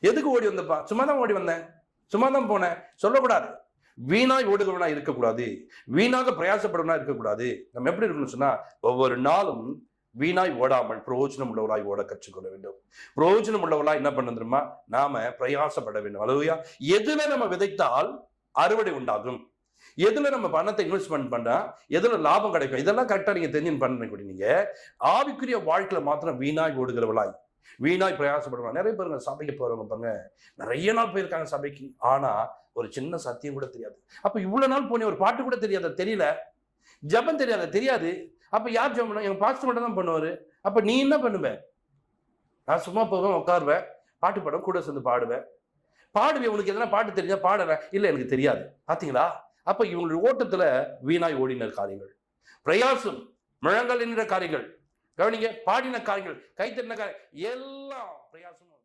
எதுக்கு ஓடி வந்தப்பா? சும்மா தான் ஓடி வந்தேன். சும்மா தான் போனேன். சொல்லக்கூடாது. வீணாய் ஓடுகிறவனா இருக்கக்கூடாது. வீணாக பிரயாசப்படுவனா இருக்கக்கூடாது. நம்ம எப்படி இருக்கணும்னு சொன்னா ஒவ்வொரு நாளும் வீணாய் ஓடாமல் பிரயோஜனம் உள்ளவராய் ஓட கற்றுக்கொள்ள வேண்டும். பிரயோஜனம் உள்ளவர்களாய் என்ன பண்ண தெரியுமா? நாம பிரயாசப்பட வேண்டும். அலுவயா எதுல நம்ம விதைத்தால் அறுவடை உண்டாகும். எதுல நம்ம பணத்தை இன்வெஸ்ட்மெண்ட் பண்ணா எதுல லாபம் கிடைக்கும்? இதெல்லாம் கரெக்டா நீங்க தெரிஞ்சு பண்ண நீங்க. ஆவிக்குரிய வாழ்க்கையில மாத்திரம் வீணாய் ஓடுகிறவளாய் வீணாய் பிரயாசப்படுவாங்க. நிறைய பேருங்க சபைக்கு போறவங்க பாருங்க நிறைய நாள் போயிருக்காங்க சபைக்கு. ஆனா ஒரு சின்ன சத்தியம் கூட தெரியாது. அப்ப இவ்வளவு நாள் போனே ஒரு பாட்டு கூட தெரியாத தெரியல. ஜெபம் தெரியாத தெரியாது. அப்ப யார் ஜெபம் பண்ணுவா எங்க பாஸ்டர் மட்டும் தான் பண்ணுவாரு. அப்ப நீ என்ன பண்ணுவ? நான் சும்மா போவேன் உட்காருவேன் பாட்டு பாடம் கூட சேர்ந்து பாடுவேன். பாடுவேன் உனக்கு எதனா பாட்டு தெரிஞ்சா பாடுறேன். இல்ல எனக்கு தெரியாது. பாத்தீங்களா? அப்ப இவங்களுடைய ஓட்டத்துல வீணாய் ஓடின காரியங்கள். பிரயாசம் முழங்கல் என்கிற காரியங்கள். கவனிங்க பாடின காரியங்கள் கைத்தறின காரியம் எல்லாம் பிரயாசமும்